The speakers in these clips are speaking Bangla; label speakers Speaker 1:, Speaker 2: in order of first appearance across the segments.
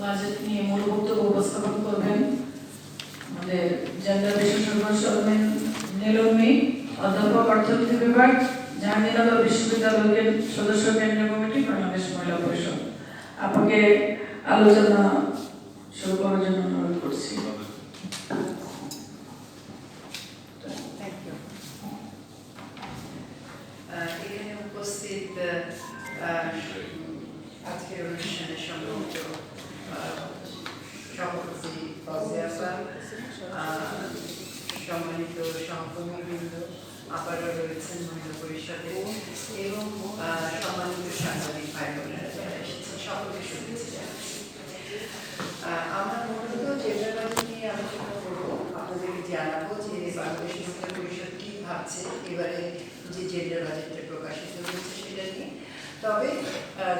Speaker 1: বাজেট নিয়ে মূল উপস্থাপন করবেন। আমাদের জেন্ডার বিশেষজ্ঞ সরমেন নীলমি অধ্যাপক অর্থনীতি বিভাগ, জাহাঙ্গীরনগর বিশ্ববিদ্যালয়ের সদস্য কেন্দ্রীয় কমিটি, বাংলাদেশ মহিলা পরিষদ। আপনাকে আলোচনা শুরু করার জন্য
Speaker 2: সম্মানিত সহকর্মীবৃন্দ আবারও রয়েছেন মহিলা পরিষদে এবং সম্মানিত সাংবাদিক ভাই বোনেরা যারা এসেছেন সকলকে শুভেচ্ছা আহ, আমরা মূলত বাজেট নিয়ে আলোচনা করব। আপনাদেরকে জানাব যে বাংলাদেশ মহিলা পরিষদ কি ভাবছে এবারে যে জেন্ডার বাজেটটা প্রকাশিত হয়েছে সেটা নিয়ে তবে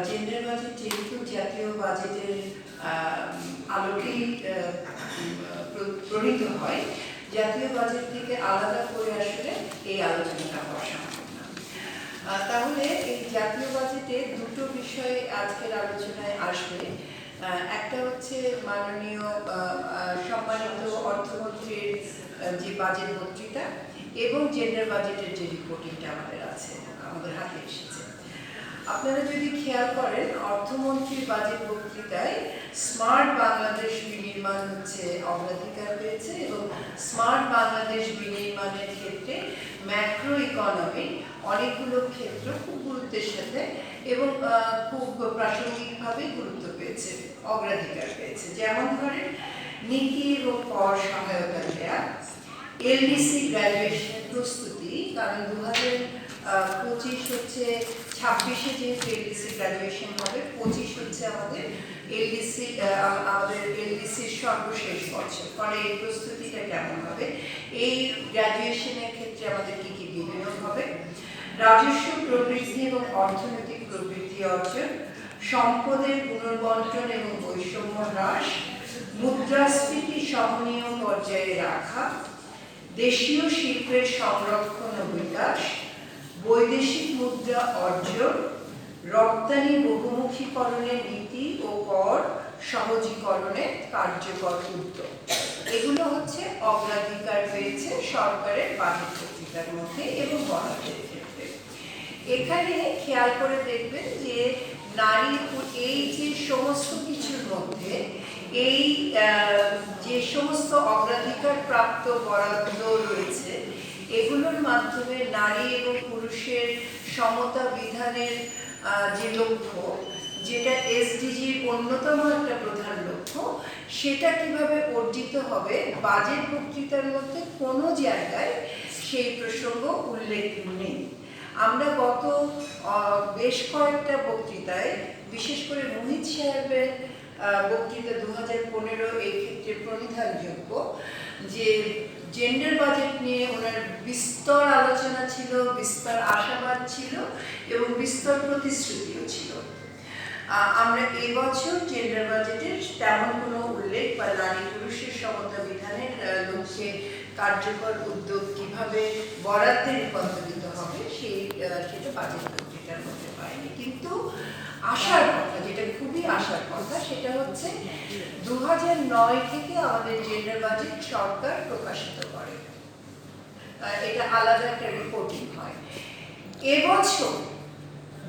Speaker 2: জেন্ডার বাজেট যেহেতু জাতীয় বাজেটের আলোকেই প্রণীত হয়। জাতীয় বাজেট থেকে আলাদা করে আসলে এই আলোচনাটা হওয়া সম্ভব না। তাহলে এই জাতীয় বাজেটে দুটো বিষয় আজকের আলোচনায় আসবে। একটা হচ্ছে মাননীয় সম্মানিত অর্থমন্ত্রীর যে বাজেট বক্তৃতা এবং জেন্ডার বাজেটের যে রিপোর্টিংটা আমাদের আছে, আমাদের হাতে এসেছে। আপনারা যদি খেয়াল করেন, অর্থমন্ত্রীর বাজেট বক্তৃতায় স্মার্ট বাংলাদেশ বিনির্মাণ হচ্ছে অগ্রাধিকার পেয়েছে এবং স্মার্ট বাংলাদেশ বিনির্মাণের ক্ষেত্রে ম্যাক্রো ইকোনমি অনেকগুলো ক্ষেত্র খুব গুরুত্বের সাথে এবং খুব প্রাসঙ্গিকভাবে গুরুত্ব পেয়েছে, অগ্রাধিকার পেয়েছে। যেমন ধরেন, নীতি এবং কর সহায়তা দেয়া এলডিসি গ্র্যাজুয়েশন প্রস্তুতি, কারণ দু হাজার পঁচিশ হচ্ছে ছাব্বিশে যেহেতু এলডিসি গ্র্যাজুয়েশন হবে, পঁচিশ হচ্ছে আমাদের এলডিসি আমাদের এলডিসির সর্বশেষ বছর। ফলে এই প্রস্তুতিটা কেমন হবে? এই গ্র্যাজুয়েশনের ক্ষেত্রে আমাদের কি কি বিনিয়োগ হবে? রাজস্ব প্রবৃদ্ধি এবং অর্থনৈতিক প্রবৃদ্ধি অর্জন, সম্পদের পুনর্বন্টন এবং বৈষম্য হ্রাস, মুদ্রাস্ফীতি সহনীয় পর্যায়ে রাখা, দেশীয় শিল্পের সংরক্ষণ ও বিকাশ বৈদেশিক মুদ্রা অর্জন, রপ্তানি বহুমুখীকরণের নীতি ও কর সহজীকরণের কার্যকর উদ্যোগ। এগুলো হচ্ছে অগ্রাধিকার পেয়েছে সরকারের বাজেট পত্রিকার মধ্যে এবং বরাদ্দের ক্ষেত্রে। এখানে খেয়াল করে দেখবেন যে নারী এই যে সমস্ত কিছুর মধ্যে এই যে সমস্ত অগ্রাধিকার প্রাপ্ত বরাদ্দ এগুলোর মাধ্যমে নারী এবং পুরুষের সমতা বিধানের যে লক্ষ্য, যেটা এসডিজির অন্যতম একটা প্রধান লক্ষ্য, সেটা কীভাবে অর্জিত হবে, বাজেট বক্তৃতার মধ্যে কোনো জায়গায় সেই প্রসঙ্গ উল্লেখ নেই। আমরা গত বেশ কয়েকটা বক্তৃতায়, বিশেষ করে মোহিত সাহেবের বক্তৃতা দু হাজার পনেরো এই ক্ষেত্রে প্রণিধানযোগ্য, যে জেন্ডার বাজেট নিয়ে ওনার বিস্তর আলোচনা ছিল, বিস্তর আশাবাদ ছিল এবং বিস্তর প্রতিশ্রুতিও ছিল। আমরা এবছর জেন্ডার বাজেটের তেমন কোনো উল্লেখ বা নারী পুরুষের সমতা বিধানের লক্ষ্যে কার্যকর উদ্যোগ কীভাবে বরাদ্দে রূপান্তরিত হবে সেই সেটা বাজেট পত্রিকার মধ্যে পাইনি। কিন্তু আশার কথা, যেটা খুবই আশার কথা, সেটা হচ্ছে দু নয় থেকে আমাদের জেন্ডার বাজেট সরকার প্রকাশিত করে। এটা আলাদা একটা রিপোর্টিং হয়। এবছর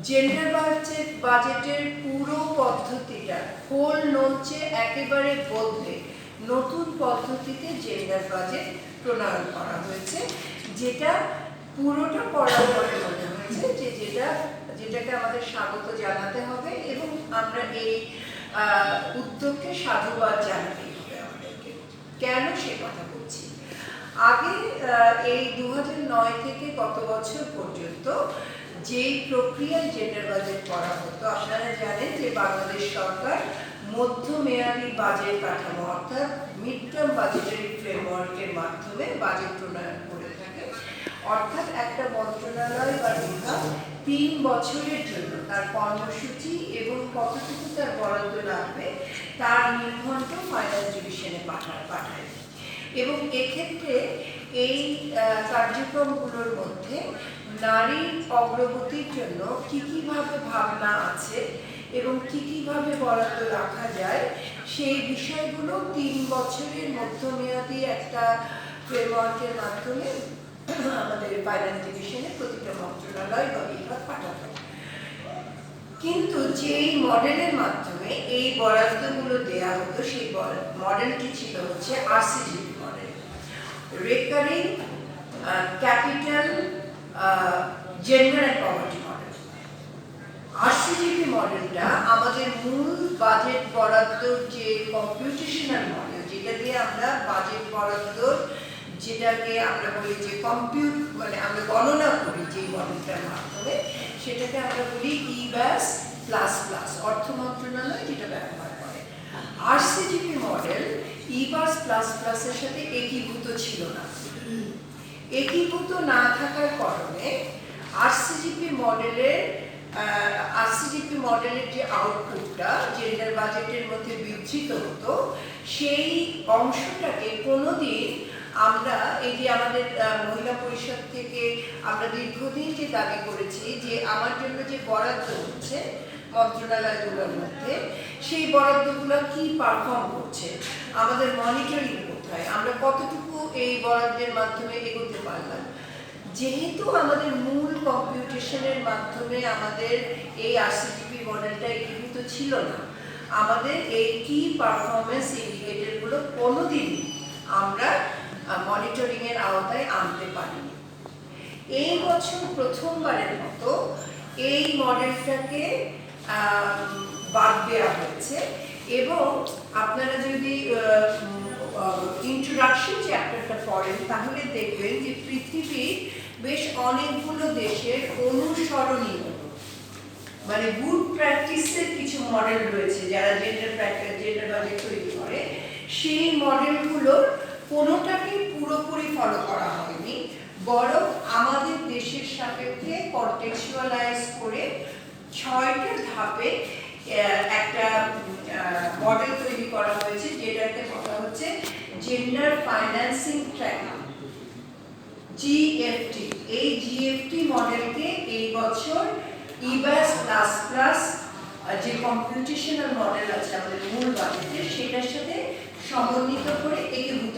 Speaker 2: জেন্ডার বাজেট, বাজেটের পুরো পদ্ধতিটা খোল নলচে একেবারে বদলে নতুন পদ্ধতিতে জেন্ডার বাজেট প্রণয়ন করা হয়েছে, যেটা পুরোটা পড়ার পরে মনে হয়েছে যে যেটা, যেটাকে আমাদের স্বাগত জানাতে হবে এবং আমরা এই উদ্যোগকে সাধুবাদ জানাতে হবে আমাদেরকে। কেন সে কথা বলছি? আগে এই দু থেকে গত বছর পর্যন্ত যেই প্রক্রিয়ায় জেন্ডার বাজেট করা হতো, আপনারা জানেন যে বাংলাদেশ সরকার মধ্যমেয়াদী বাজেট কাঠামো অর্থাৎ মিড টার্ম বাজেটারি ফ্রেমওয়ার্কের মাধ্যমে বাজেট প্রণয়ন করে অর্থাৎ একটা মন্ত্রণালয় বা বিভাগ তিন বছরের জন্য তার কর্মসূচি এবং কতটুকু তার বরাদ্দ লাগবে, তার নির্ঘণ্ট ফাইন্যান্স ডিভিশনে পাঠায় পাঠায়। এবং এক্ষেত্রে এই কার্যক্রমগুলোর মধ্যে নারীর অগ্রগতির জন্য কী কীভাবে ভাবনা আছে এবং কী কীভাবে বরাদ্দ রাখা যায়, সেই বিষয়গুলো তিন বছরের মধ্যমেয়াদী একটা ফ্রেমওয়ার্কের মাধ্যমে আমাদের ফাইন্যান্স ডিভিশনে প্রতিটা মন্ত্রণালয় বা বিভাগ পাঠাতে। কিন্তু যেই মডেলের মাধ্যমে এই বরাদ্দগুলো দেয়া হতো, সেই মডেলটি ছিল হচ্ছে RCGP model recurring capital gender poverty model RCGP মডেলটা আমাদের মূল বাজেট বরাদ্দর যে কম্পিউটেশনাল মডেল যেটা দিয়ে আমরা বাজেট বরাদ্দর যেটাকে আমরা বলি যে কম্পিউট মানে আমরা গণনা করি যে মডেলটার মাধ্যমে, সেটাকে আমরা বলি ই ব্যাস প্লাস প্লাস অর্থ মন্ত্রণালয় যেটা ব্যবহার করে। আরসিজিপি মডেল ই বাস প্লাস প্লাসের সাথে একীভূত ছিল না। একীভূত না থাকার কারণে আরসিজিপি মডেলের আরসিজিপি মডেলের যে আউটপুটটা জেন্ডার বাজেটের মধ্যে বিচ্ছিত হতো, সেই অংশটাকে কোনোদিন আমরা এই যে আমাদের মহিলা পরিষদ থেকে আমরা দীর্ঘদিন যে দাবি করেছি যে আমার জন্য যে বরাদ্দ হচ্ছে মন্ত্রণালয়গুলোর মধ্যে, সেই বরাদ্দগুলো কি পারফর্ম করছে? আমাদের মনিটরিং কোথায় আমরা কতটুকু এই বরাদ্দের মাধ্যমে এগোতে পারলাম? যেহেতু আমাদের মূল কম্পিউটেশনের মাধ্যমে আমাদের এই আরসিটিপি মডেলটা একীভূত ছিল না, আমাদের এই কি পারফরমেন্স ইন্ডিকেটরগুলো কোনোদিন আমরা মনিটরিং এর আওতায় আনতে পারিনি। এই বছর প্রথমবারের মতো এই মডেলটাকে বাদ দেওয়া হয়েছে এবং আপনারা যদি ইন্ট্রোডাকশন চ্যাপ্টারটা পড়েন, তাহলে দেখবেন যে পৃথিবীর বেশ অনেকগুলো দেশের অনুসরণীয় মানে গুড প্র্যাকটিসের কিছু মডেল রয়েছে, যারা জেন্ডার প্র্যাকটিস জেন্ডার বাজেট তৈরি করে। সেই মডেলগুলোর কোনোটাকে পুরোপুরি ফলো করা হয়নি। বরং আমাদের দেশের সাপেক্ষে কন্টেক্সুয়ালাইজ করে ছয়টা ধাপে একটা মডেল তৈরি করা হয়েছে যেটাকে বলা হচ্ছে জেন্ডার ফাইন্যান্সিং ট্র্যাকিং জিএফটি এই জিএফটি মডেলকে এই বছর ইবাস প্লাস প্লাস যে কম্পিউটেশনাল মডেল আছে আমাদের মূল বাজেটে সেটার সাথে সমন্বিত করে একীভূত